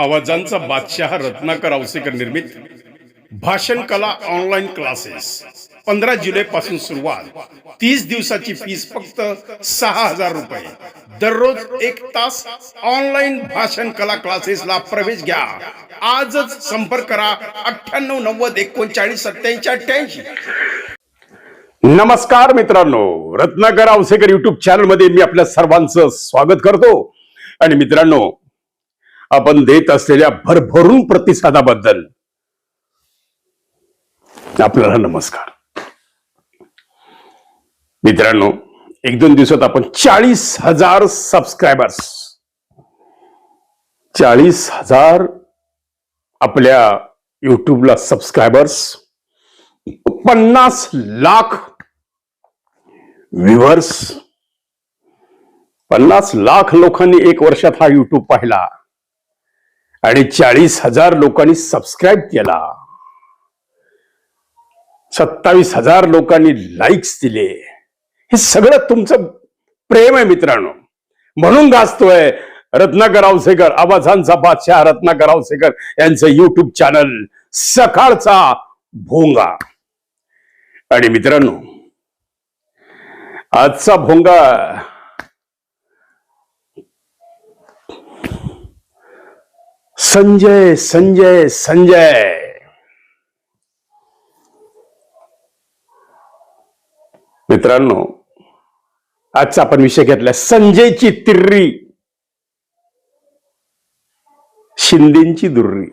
आवाजांचा बादशाह रत्नाकर औसेकर निर्मित भाषण कला ऑनलाईन क्लासेस पंधरा जुलै पासून सुरुवात. तीस दिवसाची फीस फक्त सहा हजार रुपये. दररोज एक तास ऑनलाईन भाषण कला क्लासेसला प्रवेश घ्या. आजच संपर्क करा अठ्ठ्याण्णव नव्वद एकोणचाळीस सत्याऐंशी अठ्ठ्याऐंशी. नमस्कार मित्रांनो. रत्नाकर औसेकर युट्यूब चॅनलमध्ये मी आपल्या सर्वांचं स्वागत करतो. आणि मित्रांनो आपण देत असलेल्या भरभरून प्रतिसादाबद्दल. आपल्याला नमस्कार. मित्रांनो एक दोन दिवसात आपण चाळीस हजार सबस्क्रायबर्स चाळीस हजार आपल्या युट्यूबला सबस्क्रायबर्स पन्नास लाख व्ह्युअर्स पन्नास लाख लोकांनी एक वर्षात हा युट्यूब पाहिला. आणि चाळीस हजार लोकांनी सबस्क्राईब केला. सत्तावीस हजार लोकांनी लाईक्स दिले. हे सगळं तुमचं प्रेम आहे मित्रांनो. म्हणून गाजतोय रत्नाकर आवसेकर आवाजांचा बादशाह रत्नाकर आवसेकर यांचं युट्यूब चॅनल सकाळचा भोंगा. आणि मित्रांनो आजचा भोंगा संजय संजय संजय. मित्रांनो आजचा आपण विषय घेतलाय संजयची तिर्री. शिंदेची दुर्री.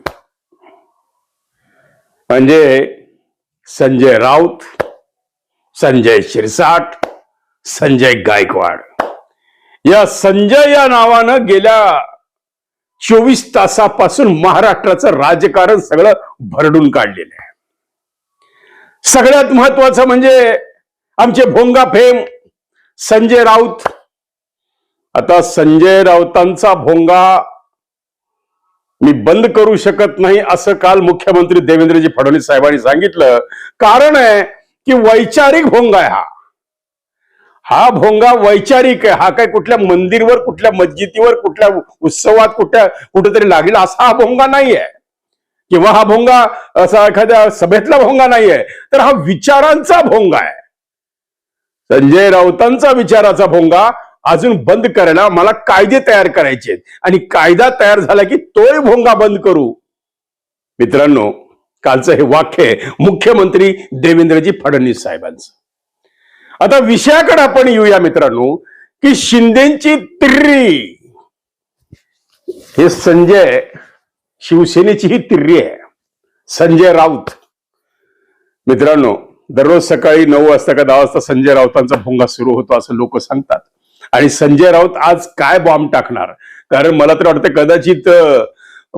म्हणजे संजय राऊत संजय शिरसाट संजय गायकवाड. या संजय या नावानं गेल्या चोवीस तासापासून महाराष्ट्राचं राजकारण सगळं भरडून काढलेलं आहे. सगळ्यात महत्वाचं म्हणजे आमचे भोंगा फेम संजय राऊत. आता संजय राऊतांचा भोंगा मी बंद करू शकत नाही असं काल मुख्यमंत्री देवेंद्रजी फडणवीस साहेबांनी सांगितलं. कारण आहे की वैचारिक भोंगा आहे हा. हा भोंगा वैचारिक आहे. हा काय कुठल्या मंदिरवर कुठल्या मस्जिदीवर कुठल्या उत्सवात कुठल्या कुठेतरी लागेल असा हा भोंगा नाहीये. किंवा हा भोंगा असा एखाद्या सभेतला भोंगा नाहीये. तर हा विचारांचा भोंगा आहे. संजय राऊतांचा विचाराचा भोंगा अजून बंद करायला मला कायदे तयार करायचे आणि कायदा तयार झाला की तोही भोंगा बंद करू. मित्रांनो कालचं हे वाक्य आहे मुख्यमंत्री देवेंद्रजी फडणवीस साहेबांचं. आता विषयाकडे आपण येऊया मित्रांनो की शिंदेची तिर्री. हे संजय शिवसेनेची ही तिर्री आहे. संजय राऊत. मित्रांनो दररोज सकाळी नऊ वाजता का दहा वाजता संजय राऊतांचा भोंगा सुरू होतो असं लोक सांगतात. आणि संजय राऊत आज काय बॉम्ब टाकणार? कारण मला तर वाटतं कदाचित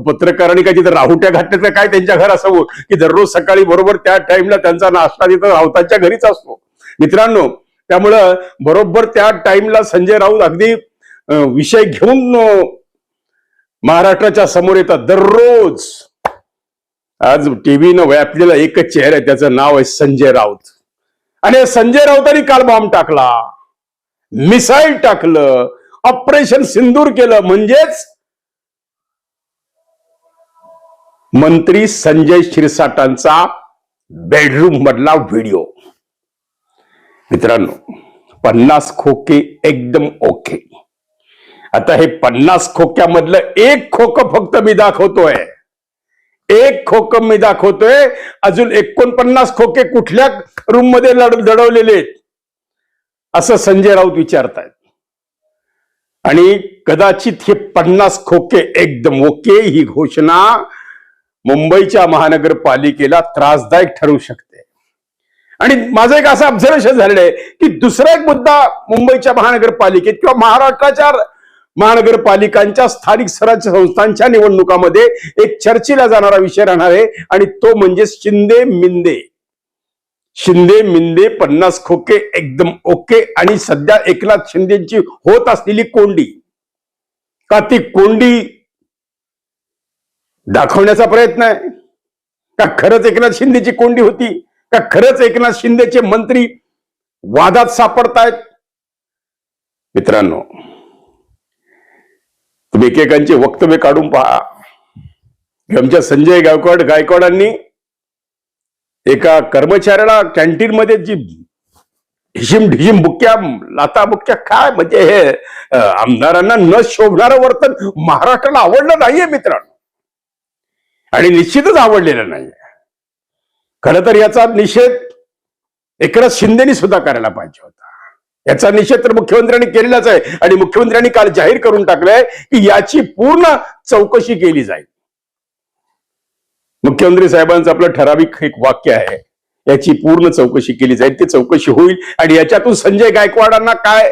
पत्रकारांनी काय तिथं राहुट्या घातल्याचं काय त्यांच्या घर असावं की दररोज सकाळी बरोबर त्या टाइमला त्यांचा नाश्ता तिथं राऊतांच्या घरीच असतो. मित्रांनो त्यामुळं बरोबर त्या टाइमला संजय राऊत अगदी विषय घेऊन महाराष्ट्राच्या समोर येतात दररोज. आज टीव्हीनं व्यापलेला एकच चेहरा आहे त्याचं नाव आहे संजय राऊत. आणि संजय राऊतांनी काल बॉम्ब टाकला. मिसाईल टाकलं. ऑपरेशन सिंदूर केलं. म्हणजेच मंत्री संजय शिरसाटांचा बेडरूम मधला व्हिडिओ. मित्रांनो पन्नास खोके एकदम ओके. आता हे पन्नास खोक्यामधलं एक खोक फक्त मी दाखवतोय. एक खोक मी दाखवतोय. अजून एकोणपन्नास खोके कुठल्या रूममध्ये लढ दडवलेले आहेत? असं संजय राऊत विचारतायत. आणि कदाचित हे पन्नास खोके एकदम ओके ही घोषणा मुंबईच्या महानगरपालिकेला त्रासदायक ठरू शकते. आणि माझं एक असं ऑब्झर्वेशन झालेलं आहे की दुसरा एक मुद्दा मुंबईच्या महानगरपालिकेत किंवा महाराष्ट्राच्या महानगरपालिकांच्या स्थानिक स्वराज्य संस्थांच्या निवडणुकामध्ये एक चर्चेला जाणारा विषय राहणार आहे. आणि तो म्हणजे शिंदे मिंदे. शिंदे मिंदे पन्नास खोके एकदम ओके. आणि सध्या एकनाथ शिंदेची होत असलेली कोंडी. का ती कोंडी दाखवण्याचा प्रयत्न आहे? का खरंच एकनाथ शिंदेची कोंडी होती? का खरंच एकनाथ शिंदेचे मंत्री वादात सापडतायत? मित्रांनो तुम्ही एकेकांचे वक्तव्य काढून पहा. आमच्या संजय गायकवाड गायकवाडांनी एका कर्मचाऱ्याला कॅन्टीन मध्ये जी ढिशिम ढिशिम बुक्या लाता बुक्या काय म्हणजे हे आमदारांना न शोभणारं वर्तन महाराष्ट्राला आवडलं नाहीये मित्रांनो. आणि निश्चितच आवडलेलं नाहीये. खर तर याचा निषेध एकनाथ शिंदेनी सुद्धा करायला पाहिजे होता. याचा निषेध तर मुख्यमंत्र्यांनी केलेलाच आहे. आणि मुख्यमंत्र्यांनी काल जाहीर करून टाकलंय की याची पूर्ण चौकशी केली जाईल. मुख्यमंत्री साहेबांचं आपलं ठराविक एक वाक्य आहे. याची पूर्ण चौकशी केली जाईल. ती चौकशी होईल. आणि याच्यातून संजय गायकवाडांना काय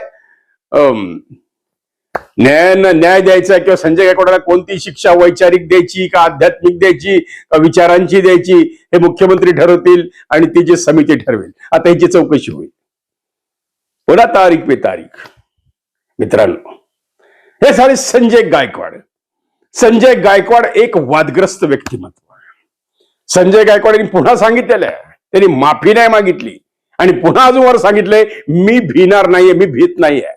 अम, न्याय न्याय द्यायचा किंवा संजय गायकवाडाला कोणती शिक्षा वैचारिक द्यायची का आध्यात्मिक द्यायची का विचारांची द्यायची हे मुख्यमंत्री ठरवतील आणि ती जी समिती ठरवेल. आता ह्याची चौकशी होईल. बोला तारीख पे तारीख. मित्रांनो हे सारे संजय गायकवाड. संजय गायकवाड एक वादग्रस्त व्यक्तिमत्व संजय गायकवाड यांनी पुन्हा सांगितलेलं आहे. त्यांनी माफी नाही मागितली. आणि पुन्हा अजून वर सांगितलंय मी भिणार नाहीये मी भीत नाहीये.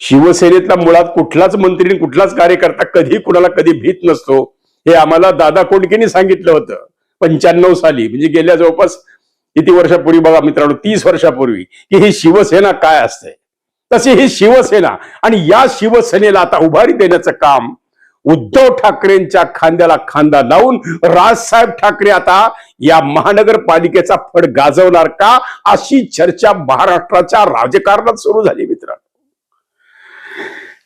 शिवसेनेतला मुळात कुठलाच मंत्री कुठलाच कार्यकर्ता कधी कुणाला कधी भीत नसतो. हे आम्हाला दादा कोंडकेनी सांगितलं होतं. पंच्याण्णव साली म्हणजे गेल्या जवळपास किती वर्षापूर्वी बघा मित्रांनो तीस वर्षापूर्वी की ही शिवसेना काय असते? तशी ही शिवसेना आणि या शिवसेनेला आता उभारी देण्याचं काम उद्धव ठाकरेंच्या खांद्याला खांदा लावून राजसाहेब ठाकरे आता या महानगरपालिकेचा फड गाजवणार का? अशी चर्चा महाराष्ट्राच्या राजकारणात सुरू झाली मित्रांनो.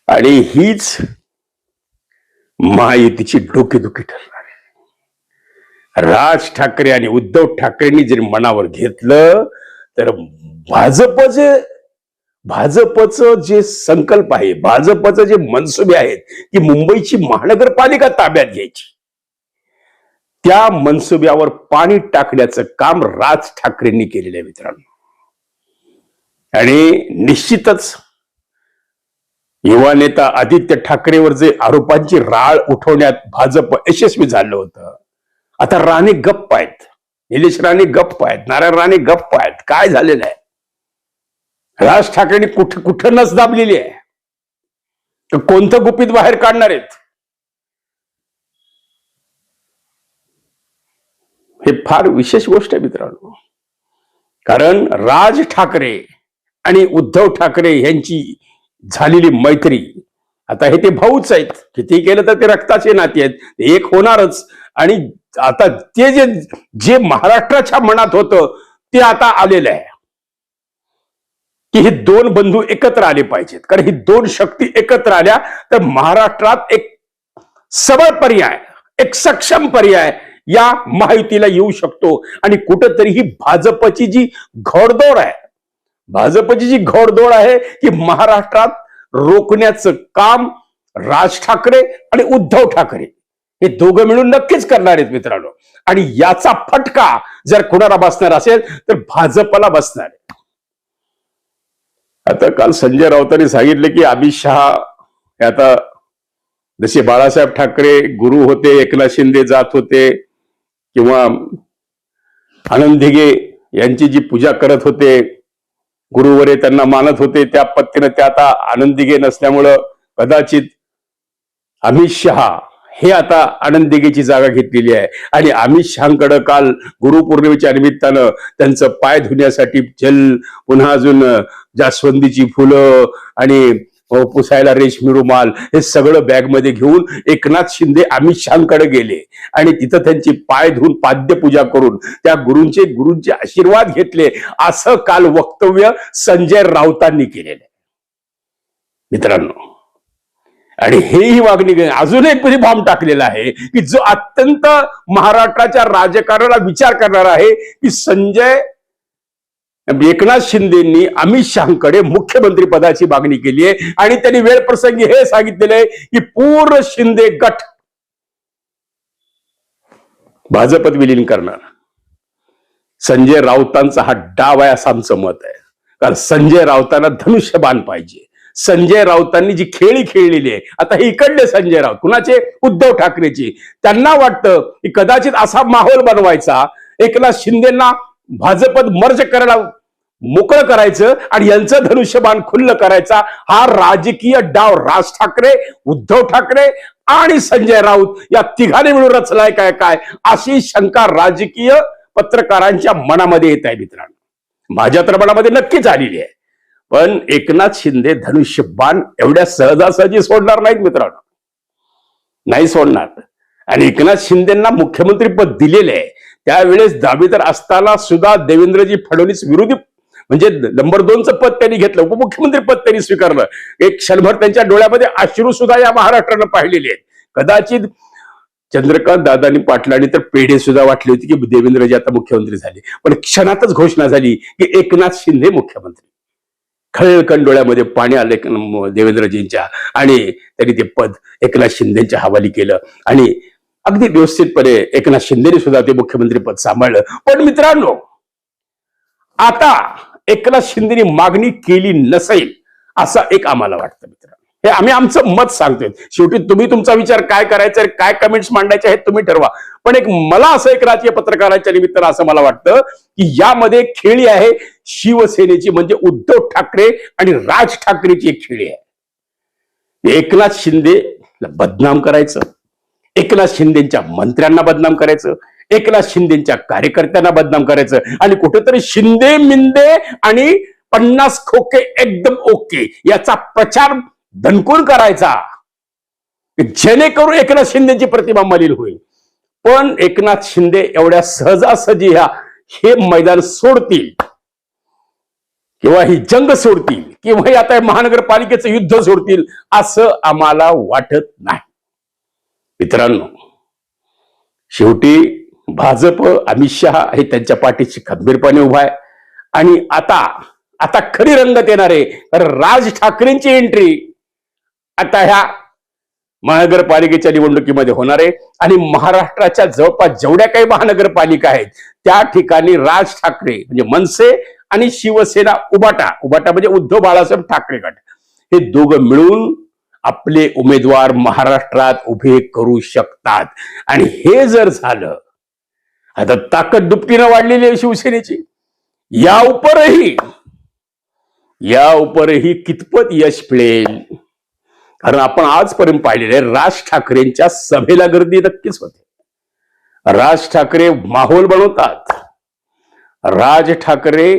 आणि हीच महायुतीची डोकेदुखी ठरणार आहे. राज ठाकरे आणि उद्धव ठाकरेंनी जर मनावर घेतलं तर भाजपचे भाजपचं जे संकल्प आहे भाजपचं जे मनसुबे आहेत की मुंबईची महानगरपालिका ताब्यात घ्यायची त्या मनसुब्यावर पाणी टाकण्याचं काम राज ठाकरेंनी केलेलं आहे मित्रांनो. आणि निश्चितच युवा नेता आदित्य ठाकरेवर जे आरोपांची राळ उठवण्यात भाजप यशस्वी झालं होतं. आता राणे गप्प आहेत. निलेश राणे गप्प आहेत. नारायण राणे गप्प आहेत. काय झालेलं आहे? राज ठाकरेंनी कुठं कुठं नस दाबलेली आहे? तर कोणतं गुपित बाहेर काढणार आहेत? हे फार विशेष गोष्ट आहे मित्रांनो. कारण राज ठाकरे आणि उद्धव ठाकरे यांची झालेली मैत्री. आता हे ते भाऊच आहेत. किती केलं तर ते रक्ताचे नाते आहेत. एक होणारच. आणि आता ते जे जे महाराष्ट्राच्या मनात होतं ते आता आलेलं आहे. की हे दोन बंधू एकत्र आले पाहिजेत. कारण ही दोन शक्ती एकत्र आल्या तर महाराष्ट्रात एक सबळ पर्याय एक सक्षम पर्याय या महायुतीला येऊ शकतो. आणि कुठंतरी ही भाजपची जी घोडदौड आहे भाजपची जी घोडदोड आहे की महाराष्ट्रात रोखण्याचं काम राज ठाकरे आणि उद्धव ठाकरे हे दोघं मिळून नक्कीच करणार आहेत मित्रांनो. आणि याचा फटका जर कुणाला बसणार असेल तर भाजपला बसणार आहे. आता काल संजय राऊतांनी सांगितले की अमित शहा हे आता जसे बाळासाहेब ठाकरे गुरु होते एकनाथ शिंदे जात होते किंवा आनंद दिघे यांची जी पूजा करत होते गुरुवरे त्यांना मानत होते त्या पत्तीनं ते आता आनंदीगे नसल्यामुळं कदाचित अमित शहा हे आता आनंदिकेची जागा घेतलेली आहे. आणि अमित शहाकडं काल गुरुपौर्णिमेच्या निमित्तानं त्यांचं पाय धुण्यासाठी जल पुन्हा अजून जास्वंदीची फुलं आणि पुसायला रेशमी रुमाल हे सगळं बॅगमध्ये घेऊन एकनाथ शिंदे अमित शहाकडे गेले. आणि तिथं त्यांची पाय धुवून पाद्यपूजा करून त्या गुरूंचे गुरूंचे आशीर्वाद घेतले. असं काल वक्तव्य संजय राऊतांनी केलेलं आहे. मित्रांनो आणि हेही वागणी अजून एक म्हणजे बॉम्ब टाकलेला आहे की जो अत्यंत महाराष्ट्राच्या राजकारणाला विचार करणार आहे की संजय एकनाथ शिंदेनी अमित शहाकडे मुख्यमंत्री पदाची मागणी केली आहे. आणि त्यांनी वेळ प्रसंगी हे सांगितलेलं आहे की पूर्ण शिंदे गट भाजपत विलीन करणार. संजय राऊतांचा हा डाव आहे असं आमचं मत आहे. कारण संजय राऊतांना धनुष्यबाण पाहिजे. संजय राऊतांनी जी खेळी खेळलेली आहे आता हे इकडले संजय राऊत कुणाचे? उद्धव ठाकरेची. त्यांना वाटतं की कदाचित असा माहोल बनवायचा एकनाथ शिंदेना भाजपत मर्ज करायला मोकळं करायचं आणि यांचं धनुष्यबाण खुल्ल करायचा हा राजकीय डाव राज ठाकरे उद्धव ठाकरे आणि संजय राऊत या तिघांनी मिळून रचलाय काय काय अशी शंका राजकीय पत्रकारांच्या मनामध्ये येत आहे मित्रांनो. माझ्या तर मनामध्ये नक्कीच आलेली आहे. पण एकनाथ शिंदे धनुष्यबाण एवढ्या सहजासहजी सोडणार नाहीत मित्रांनो. नाही सोडणार. आणि एकनाथ शिंदेना मुख्यमंत्री पद दिलेले आहे. त्यावेळेस दावेदार असताना सुद्धा देवेंद्रजी फडणवीस विरोधी म्हणजे नंबर दोनचं पद त्यांनी घेतलं उपमुख्यमंत्री पद त्यांनी स्वीकारलं. एक क्षणभर त्यांच्या डोळ्यामध्ये अश्रू सुद्धा या महाराष्ट्रानं पाहिलेले आहेत. कदाचित चंद्रकांत दादानी पाटलांनी तर पेढे सुद्धा वाटली होती की देवेंद्रजी आता मुख्यमंत्री झाले. पण क्षणातच घोषणा झाली की एकनाथ शिंदे मुख्यमंत्री. खळकण डोळ्यामध्ये पाणी आले देवेंद्रजींच्या आणि त्यांनी ते पद एकनाथ शिंदेच्या हवाली केलं. आणि अगदी व्यवस्थितपणे एकनाथ शिंदेने सुद्धा ते मुख्यमंत्री पद सांभाळलं. पण मित्रांनो आता एकनाथ शिंदेनी मागणी केली नसेल असं एक आम्हाला वाटतं मित्रांनो. हे आम्ही आमचं मत सांगतोय. शेवटी तुम्ही तुमचा विचार काय करायचा काय कमेंट्स मांडायचे आहेत तुम्ही ठरवा. पण एक मला असं एक राजकीय पत्रकाराच्या निमित्तानं असं मला वाटतं की यामध्ये खेळी आहे शिवसेनेची म्हणजे उद्धव ठाकरे आणि राज ठाकरेची एक खेळी आहे. एकनाथ शिंदे बदनाम करायचं. एकनाथ शिंदेच्या मंत्र्यांना बदनाम करायचं एकनाथ शिंदेच्या कार्यकर्त्यांना बदनाम करायचं आणि कुठेतरी शिंदे मिंदे आणि पन्नास खोके एकदम ओके याचा प्रचार धनकून करायचा. जेणेकरून एकनाथ शिंदेची प्रतिमा मलिन होईल. पण एकनाथ शिंदे एवढ्या सहजासहजी ह्या हे मैदान सोडतील. किंवा ही जंग सोडतील. किंवा आता महानगरपालिकेचं युद्ध सोडतील असं आम्हाला वाटत नाही. मित्रांनो शेवटी भाजप अमित शहा हे त्यांच्या पाठीशी खंबीरपणे उभा आहे. आणि आता आता खरी रंगत येणार आहे तर राज ठाकरेंची एंट्री आता ह्या महानगरपालिकेच्या निवडणुकीमध्ये होणार आहे. आणि महाराष्ट्राच्या जवळपास जेवढ्या काही महानगरपालिका आहेत त्या ठिकाणी राज ठाकरे म्हणजे मनसे आणि शिवसेना उबाटा उबाटा म्हणजे उद्धव बाळासाहेब ठाकरे गट हे दोघं मिळून आपले उमेदवार महाराष्ट्रात उभे करू शकतात. आणि हे जर झालं आता ताकद दुपटीनं वाढलेली आहे शिवसेनेची. या उपरही या उपरही कितपत यश मिळेल? कारण आपण आजपर्यंत पाहिलेले राज ठाकरेंच्या सभेला गर्दी नक्कीच होते. राज ठाकरे माहोल बनवतात. राज ठाकरे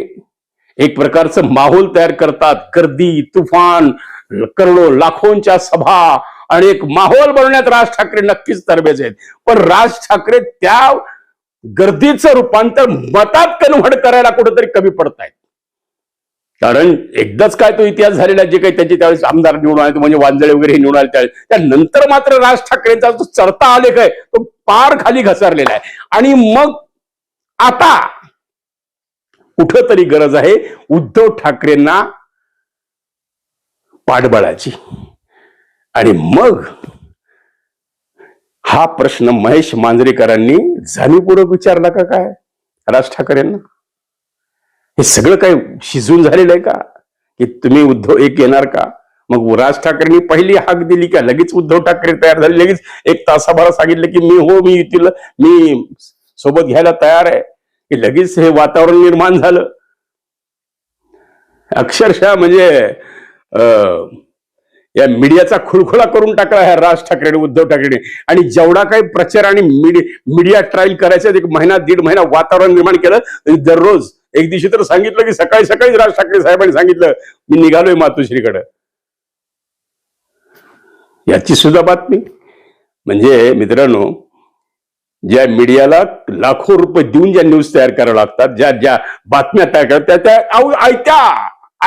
एक प्रकारचं माहोल तयार करतात. गर्दी तुफान करोडो लाखोंच्या सभा आणि एक माहोल बनवण्यात राज ठाकरे नक्कीच तरबेज आहेत. पण राज ठाकरे त्या गर्दीचं रूपांतर मतात कन्व्हर्ट करायला कुठेतरी कमी पडत आहेत कारण एकदाच काय तो इतिहास झालेला जे काही त्यांचे त्यावेळेस आमदार निवडून आले म्हणजे वांजळे वगैरे हे निवडून आले त्यावेळेस. त्यानंतर मात्र राज ठाकरेंचा जो चढता आलेख आहे तो पार खाली घसरलेला आहे. आणि मग आता कुठंतरी गरज आहे उद्धव ठाकरेंना पाठबळाची. आणि मग हा प्रश्न महेश मांजरेकरांनी जाणीवपूर्वक विचारला का काय? राज ठाकरेंना हे सगळं काय शिजून झालेलं आहे का? की तुम्ही उद्धव एक येणार का? मग राज ठाकरेंनी पहिली हाक दिली का? लगेच उद्धव ठाकरे तयार झाले. लगेच एक तासाभरात सांगितलं की मी हो मी तिला मी सोबत घ्यायला तयार आहे. की लगेच हे वातावरण निर्माण झालं. अक्षरशः म्हणजे या मीडियाचा खुळखुळा करून टाकला ह्या राज ठाकरे उद्धव ठाकरे आणि जेवढा काही प्रचार आणि मीडिया ट्रायल करायचं एक महिना दीड महिना वातावरण निर्माण केलं तरी दररोज एक दिवशी तर सांगितलं की सकाळी सकाळी राज ठाकरे साहेबांनी सांगितलं मी निघालोय मातोश्रीकडे. याची सुद्धा बातमी. म्हणजे मित्रांनो ज्या मीडियाला लाखो रुपये देऊन ज्या न्यूज तयार कराव्या लागतात ज्या ज्या बातम्या तयार करतात त्या त्या आयत्या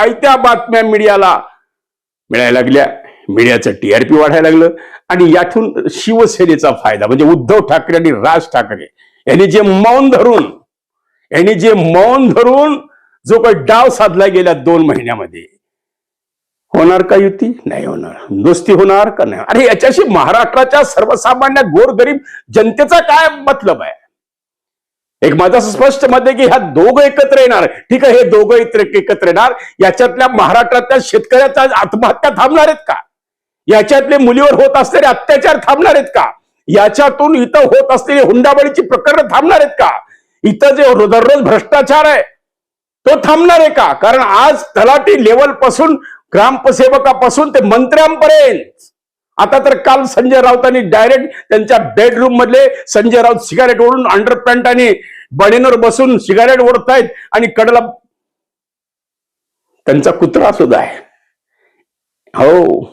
आयत्या बातम्या मीडियाला. मिळायला लागल्या. मीडियाचं पी वाढायला लागलं. आणि यातून शिवसेनेचा फायदा म्हणजे उद्धव ठाकरे आणि राज ठाकरे यांनी जे मौन धरून यांनी जे मौन धरून जो काही डाव साधला गेल्या दोन महिन्यामध्ये होणार का युती? नाही होणार. नुसती होणार का नाही? अरे याच्याशी महाराष्ट्राच्या सर्वसामान्य गोरगरीब जनतेचा काय मतलब आहे? एक माझं स्पष्ट मत आहे की ह्या दोघं एकत्र येणार. ठीक आहे हे दोघं एकत्र एकत्र येणार. याच्यातल्या महाराष्ट्रातल्या शेतकऱ्याच्या आत्महत्या थांबणार आहेत का? याच्यातले मुलीवर होत असलेले अत्याचार थांबणार आहेत का? याच्यातून इथं होत असलेली हुंडाबळीची प्रकरणं थांबणार आहेत का? इथं जे दररोज भ्रष्टाचार आहे तो थांबणार आहे का? कारण आज तलाठी लेवलपासून ग्रामसेवकापासून ते मंत्र्यांपर्यंत आता तर काल संजय राऊतांनी डायरेक्ट त्यांच्या बेडरूम मधले संजय राऊत सिगारेट ओढून अंडर पॅन्ट आणि बडीनवर बसून सिगारेट ओढतायत आणि कडला त्यांचा कुत्रा सुद्धा आहे. हो.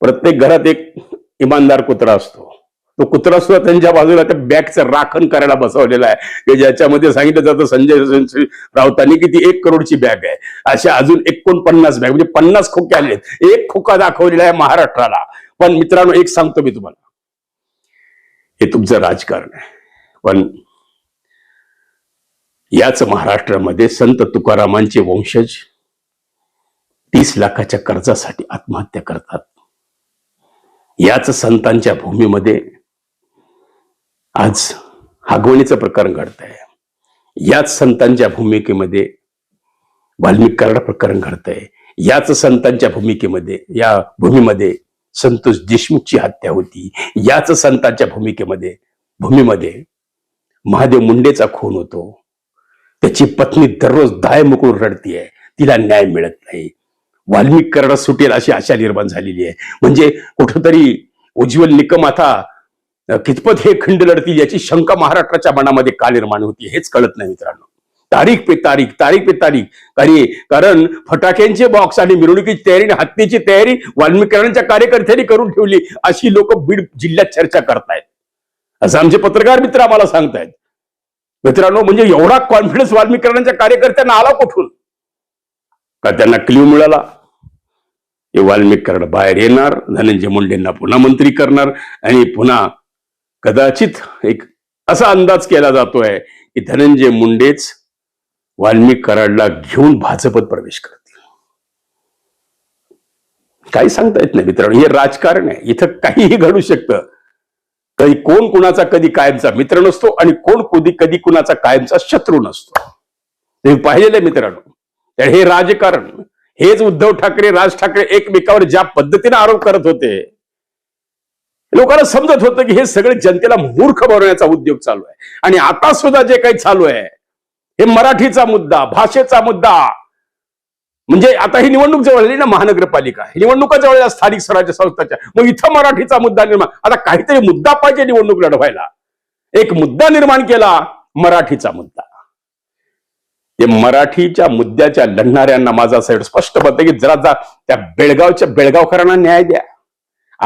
प्रत्येक घरात एक इमानदार कुत्रा असतो. तो कुत्रा सुद्धा त्यांच्या बाजूला त्या बॅगचं राखण करायला बसवलेला आहे. की ज्याच्यामध्ये सांगितलं जातं संजय राऊतांनी की ती एक करोडची बॅग आहे. अशा अजून एकोणपन्नास बॅग म्हणजे पन्नास खोके आले एक खोका दाखवलेला आहे महाराष्ट्राला. पण मित्रांनो एक सांगतो मी तुम्हाला. हे तुमचं राजकारण आहे. पण याच महाराष्ट्रामध्ये संत तुकारामांचे वंशज तीस लाखाच्या कर्जासाठी आत्महत्या करतात. याच संतांच्या भूमीमध्ये आज हागवणीचं प्रकरण घडत आहे याच संतांच्या भूमिकेमध्ये वाल्मिक कराड प्रकरण घडत आहे याच संतांच्या भूमिकेमध्ये या भूमीमध्ये संतोष देशमुखची हत्या होती. याच संतांच्या भूमिकेमध्ये भूमीमध्ये महादेव मुंडेचा खून होतो. त्याची पत्नी दररोज दाय मुकळून रडतीये. तिला न्याय मिळत नाही. वाल्मिक कराड सुटेल अशी आशा निर्माण झालेली आहे. म्हणजे कुठंतरी उज्ज्वल निकम आता कितपत हे खंड लढतील याची शंका महाराष्ट्राच्या मनामध्ये का निर्माण होती हेच कळत नाही मित्रांनो. तारीख पे तारीख तारीख पे तारीख. अरे कारण फटाक्यांचे बॉक्स आणि मिरवणुकीची तयारी आणि हत्येची तयारी वाल्मिकांच्या कार्यकर्त्यांनी करून ठेवली अशी लोक बीड जिल्ह्यात चर्चा करतायत. असं आमचे पत्रकार मित्र आम्हाला सांगतायत. मित्रांनो म्हणजे एवढा कॉन्फिडन्स वाल्मिकांच्या कार्यकर्त्यांना आला कुठून? का त्यांना क्ल्यू मिळाला? हे वाल्मिक बाहेर येणार धनंजय मुंडेंना पुन्हा मंत्री करणार आणि पुन्हा कदाचित एक असा अंदाज केला जातोय की धनंजय मुंडेच वाल्मिक कराडला घेऊन भाजपत प्रवेश करतील. काही सांगता येत नाही मित्रांनो हे राजकारण आहे. इथं काहीही घडू शकतं. कधी कोण कुणाचा कधी कायमचा मित्र नसतो आणि कोण कधी कधी कुणाचा कायमचा शत्रू नसतो. तुम्ही पाहिलेलं आहे मित्रांनो. तर हे राजकारण हेच उद्धव ठाकरे राज ठाकरे एकमेकावर ज्या पद्धतीने आरोप करत होते लोकांना समजत होतं की हे सगळे जनतेला मूर्ख बनवण्याचा उद्योग चालू आहे. आणि आता सुद्धा जे काही चालू आहे हे मराठीचा मुद्दा भाषेचा मुद्दा. म्हणजे आता ही निवडणूक जवळ आली ना महानगरपालिका. ही निवडणुका जवळ आल्या स्थानिक स्वराज्य संस्थाच्या. मग इथं मराठीचा मुद्दा निर्माण. आता काहीतरी मुद्दा पाहिजे निवडणूक लढवायला. एक मुद्दा निर्माण केला मराठीचा मुद्दा. ते मराठीच्या मुद्द्याच्या लढणाऱ्यांना माझा साईड स्पष्ट पडतं की जरा जा त्या बेळगावच्या बेळगावकरांना न्याय द्या.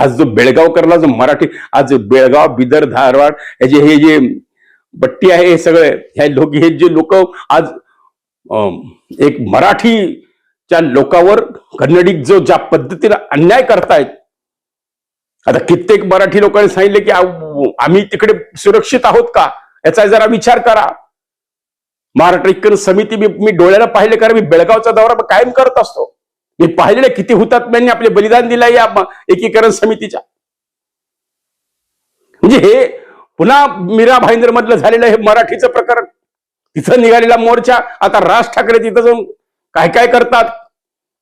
आज जो बेळगावकरला जो मराठी आज बेळगाव बिदर धारवाड याचे हे जे बट्टी आहे हे सगळे हे लोक हे जे लोक आज एक मराठीच्या लोकावर कन्नडिक जो ज्या पद्धतीने अन्याय करतायत. आता कित्येक मराठी लोकांनी सांगितले की आम्ही तिकडे सुरक्षित आहोत का? याचा जरा विचार करा. महाराष्ट्र समिती मी मी डोळ्याला पाहिले कारण मी बेळगावचा दौरा कायम करत असतो. मी पाहिलेले किती हुतात्म्यांनी आपले बलिदान दिलं या एकीकरण समितीच्या. म्हणजे हे पुन्हा मीरा भाईंदर मधलं झालेलं हे मराठीचं प्रकरण. तिथं निघालेला मोर्चा आता राज ठाकरे तिथं जाऊन काय काय करतात?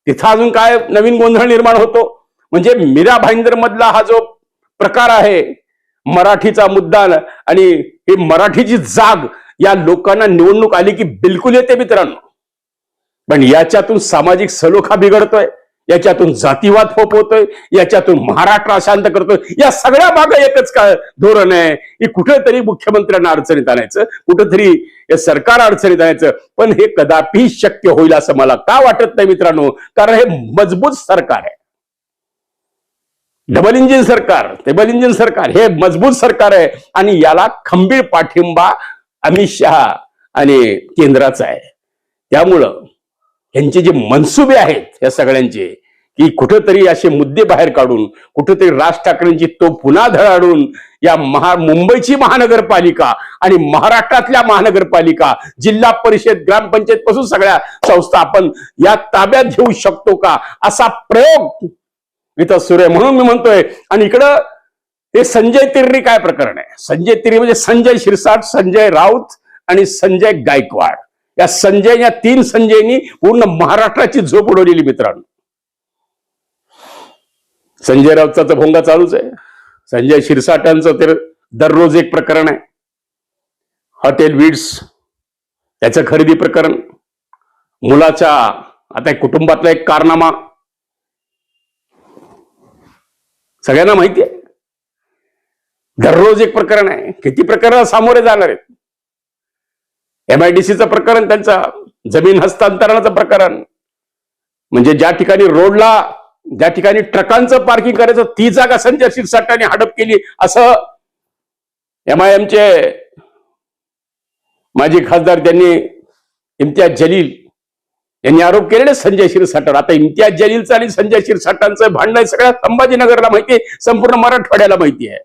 तिथं अजून काय नवीन गोंधळ निर्माण होतो? म्हणजे मीरा भाईंदर मधला हा जो प्रकार आहे मराठीचा मुद्दा आणि ही मराठीची जाग या लोकांना निवडणूक आली की बिलकुल येते मित्रांनो. पण याच्यातून सामाजिक सलोखा बिघडतोय याच्यातून जातीवाद फोपवतोय याच्यातून महाराष्ट्र अशांत करतोय. या सगळ्या मागे एकच काय धोरण आहे की कुठेतरी मुख्यमंत्र्यांना अडचणीत आणायचं कुठेतरी हे सरकार अडचणीत आणायचं. पण हे कदापि शक्य होईल असं मला का वाटत नाही मित्रांनो? कारण हे मजबूत सरकार आहे. डबल इंजिन सरकार टेबल इंजिन सरकार हे मजबूत सरकार आहे आणि याला खंबीर पाठिंबा अमित शहा आणि केंद्राचा आहे. त्यामुळं यांचे जे मनसुबे आहेत या सगळ्यांचे की कुठंतरी असे मुद्दे बाहेर काढून कुठंतरी राज ठाकरेंची तो पुन्हा धडाडून या महा मुंबईची महानगरपालिका आणि महाराष्ट्रातल्या महानगरपालिका जिल्हा परिषद ग्रामपंचायत पासून सगळ्या संस्था आपण या ताब्यात घेऊ शकतो का? असा प्रयोग इथं सुरे म्हणून मी म्हणतोय आणि इकडं हे संजय तिरणी काय प्रकरण आहे? संजय तिरणी म्हणजे संजय शिरसाट संजय राऊत आणि संजय गायकवाड. या संजय या तीन संजयनी पूर्ण महाराष्ट्राची झोप उडवलेली मित्रांनो. संजय राऊतचा तर भोंगा चालूच आहे. संजय शिरसाटांचं तर दररोज एक प्रकरण आहे. हॉटेल वीड्स त्याचं खरेदी प्रकरण. मुलाच्या आता कुटुंबातला एक कारनामा. सगळ्यांना माहिती आहे. दररोज एक प्रकरण आहे. किती प्रकरण सामोरे जाणार आहेत? एमआयडीसीचं प्रकरण त्यांचा जमीन हस्तांतरणाचं प्रकरण. म्हणजे ज्या ठिकाणी रोडला ज्या ठिकाणी ट्रकांचं पार्किंग करायचं ती जागा संजय शिरसाटाने हडप केली असं एम आय एमचे माजी खासदार त्यांनी इम्तियाज जलील यांनी आरोप केलेले संजय क्षीरसाटर आता इम्तियाज जलीलचं आणि संजय शिरसाटांचं भांडण सगळ्या संभाजीनगरला माहिती आहे संपूर्ण मराठवाड्याला माहिती आहे.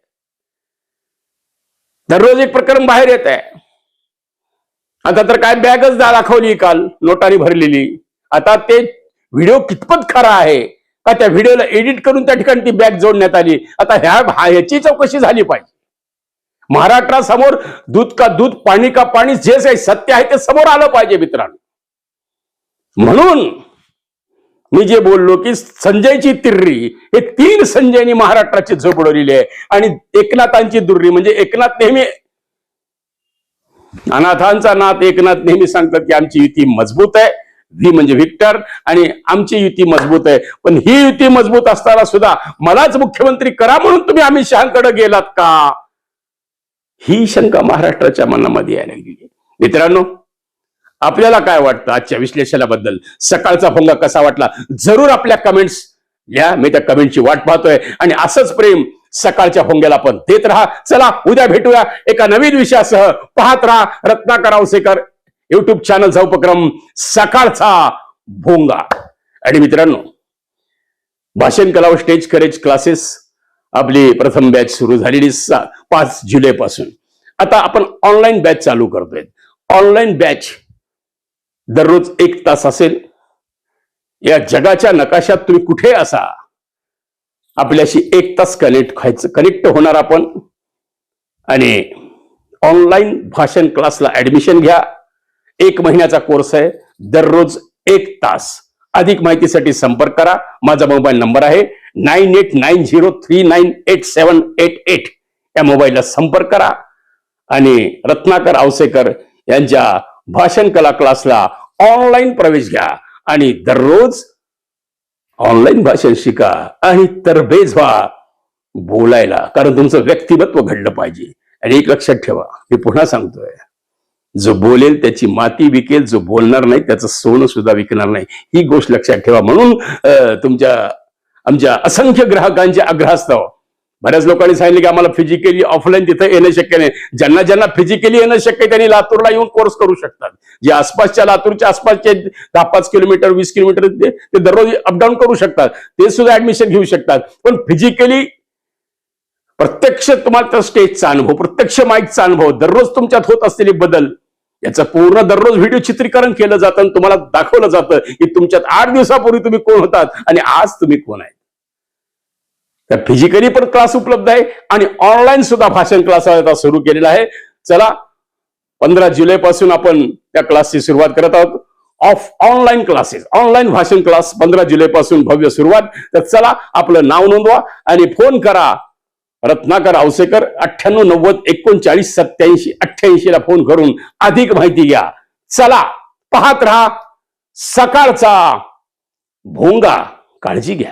दररोज एक प्रकरण बाहेर येत आहे. आता तर काय बॅगच दाखवली काल नोटाने भरलेली. आता ते व्हिडिओ कितपत खरा आहे? का त्या व्हिडिओला एडिट करून त्या ठिकाणी ती बॅग जोडण्यात आली? आता ह्या ह्याची चौकशी झाली पाहिजे. महाराष्ट्रासमोर दूध का दूध पाणी का पाणी जे काही सत्य आहे ते समोर आलं पाहिजे मित्रांनो. म्हणून मी जे बोललो की संजयची तिर्री हे तीन संजयनी महाराष्ट्राची झोप उडवलेली आहे. आणि एकनाथांची दुर्री म्हणजे एकनाथ नेहमी अनाथांचा नाथ एकनाथ नेहमी सांगतात की आमची युती मजबूत आहे. व्ही म्हणजे व्हिक्टर आणि आमची युती मजबूत आहे. पण ही युती मजबूत असताना सुद्धा मलाच मुख्यमंत्री करा म्हणून तुम्ही अमित शहाकडे गेलात का? ही शंका महाराष्ट्राच्या मनामध्ये यायला लागली. मित्रांनो आपल्याला काय वाटतं आजच्या विश्लेषणाबद्दल? सकाळचा भोंगा कसा वाटला? जरूर आपल्या कमेंट्स लिहा मी त्या कमेंटची वाट पाहतोय. आणि असंच प्रेम सकाळच्या भोंग्याला पण. देत राहा चला उद्या भेटूया एका नवीन विषयासह. पाहत राहा रत्नाकर आवसेकर युट्यूब चॅनलचा उपक्रम सकाळचा भोंगा. आणि मित्रांनो भाषण कला व स्टेज करेज क्लासेस आपली प्रथम बॅच सुरू झालेली पाच जुलै पासून आता आपण ऑनलाईन बॅच चालू करतोय. ऑनलाईन बॅच दररोज एक तास असेल. या जगाच्या नकाशात तुम्ही कुठे असा आपल्याशी एक तास कनेक्ट व्हायचं कनेक्ट होणार आपण. आणि ऑनलाईन भाषण क्लासला ऍडमिशन घ्या. एक महिन्याचा कोर्स आहे. दररोज एक तास. अधिक माहितीसाठी संपर्क करा. माझा मोबाईल नंबर आहे nine eight nine zero three nine eight seven eight eight या मोबाईलला संपर्क करा. आणि रत्नाकर आवसेकर यांच्या भाषण कला क्लासला ऑनलाईन प्रवेश घ्या. आणि दररोज ऑनलाईन भाषण शिका आणि तरबेज व्हा बोलायला. कारण तुमचं व्यक्तिमत्व घडलं पाहिजे. आणि एक लक्षात ठेवा मी पुन्हा सांगतोय. जो बोलेल त्याची माती विकेल जो बोलणार नाही त्याचं सोनं सुद्धा विकणार नाही. ही गोष्ट लक्षात ठेवा. म्हणून तुमच्या आमच्या असंख्य ग्राहकांच्या आग्रहास्तव बऱ्याच लोकांनी सांगितलं की आम्हाला फिजिकली ऑफलाईन तिथं येणं शक्य नाही. ज्यांना ज्यांना फिजिकली येणं शक्य त्यांनी लातूरला येऊन कोर्स करू शकतात. जे आसपासच्या लातूरच्या आसपासचे दहा पाच किलोमीटर वीस किलोमीटर ते ते दररोज अपडाऊन करू शकतात. ते सुद्धा ऍडमिशन घेऊ शकतात. पण फिजिकली प्रत्यक्ष तुम्हाला त्या स्टेजचा अनुभव प्रत्यक्ष माईकचा अनुभव दररोज तुमच्यात होत असलेले बदल याचं पूर्ण दररोज व्हिडिओ चित्रीकरण केलं जातं आणि तुम्हाला दाखवलं जातं की तुमच्यात आठ दिवसापूर्वी तुम्ही कोण होतात आणि आज तुम्ही कोण आहे तर फिजिकली पण क्लास उपलब्ध आहे आणि ऑनलाईन सुद्धा भाषण क्लास आता सुरू केलेला आहे. चला पंधरा जुलै पासून आपण त्या क्लासची सुरुवात करत आहोत. ऑफ ऑनलाईन क्लासेस ऑनलाईन भाषण क्लास पंधरा जुलै पासून भव्य सुरुवात. तर चला आपलं नाव नोंदवा आणि फोन करा. रत्नाकर आवसेकर अठ्ठ्याण्णव नव्वद एकोणचाळीस सत्याऐंशी अठ्ठ्याऐंशी ला फोन करून अधिक माहिती घ्या. चला पाहत राहा. सकाळचा भोंगा. काळजी घ्या.